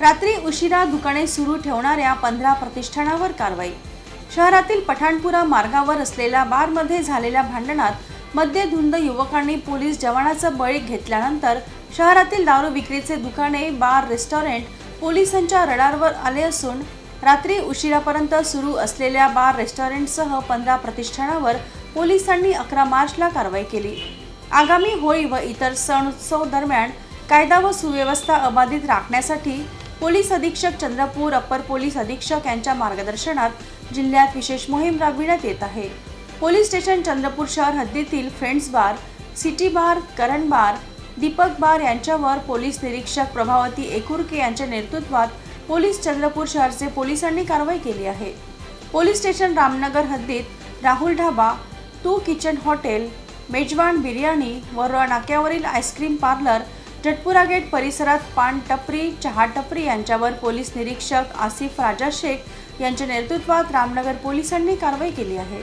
रात्री उशिरा दुकाने सुरू ठेवणाऱ्या पंधरा प्रतिष्ठानावर कारवाई. शहरातील पठाणपुरा मार्गावर असलेल्या बारमध्ये झालेल्या भांडणात मद्यधुंद युवकांनी पोलीस जवानाचा बळी घेतल्यानंतर शहरातील दारू विक्रीचे दुकाने बार रेस्टॉरंट पोलिसांच्या रडारवर आले असून रात्री उशिरापर्यंत सुरू असलेल्या बार रेस्टॉरंटसह पंधरा प्रतिष्ठानावर पोलिसांनी अकरा मार्चला कारवाई केली. आगामी होळी व इतर सण उत्सव दरम्यान कायदा व सुव्यवस्था अबाधित राखण्यासाठी पोलीस अधीक्षक चंद्रपूर अप्पर पोलीस अधीक्षक यांच्या मार्गदर्शनात जिल्ह्यात विशेष मोहीम राबविण्यात येत आहे. पोलीस स्टेशन चंद्रपूर शहर हद्दीतील friends bar city bar Karan bar Deepak bar यांच्यावर पोलीस निरीक्षक प्रभावती एकुरके यांच्या नेतृत्वात पोलीस चंद्रपूर शहरचे पोलिसांनी कारवाई केली आहे. पोलीस स्टेशन रामनगर हद्दीत Rahul dhaba two kitchen hotel Mejwan biryani व नाक्यावरील ice cream parlour Jatpura gate परिसरात पान टपरी चहा टपरी यांच्यावर पोलीस निरीक्षक आसिफ राजा शेख यांच्या नेतृत्वात रामनगर पोलिसांनी कारवाई केली आहे.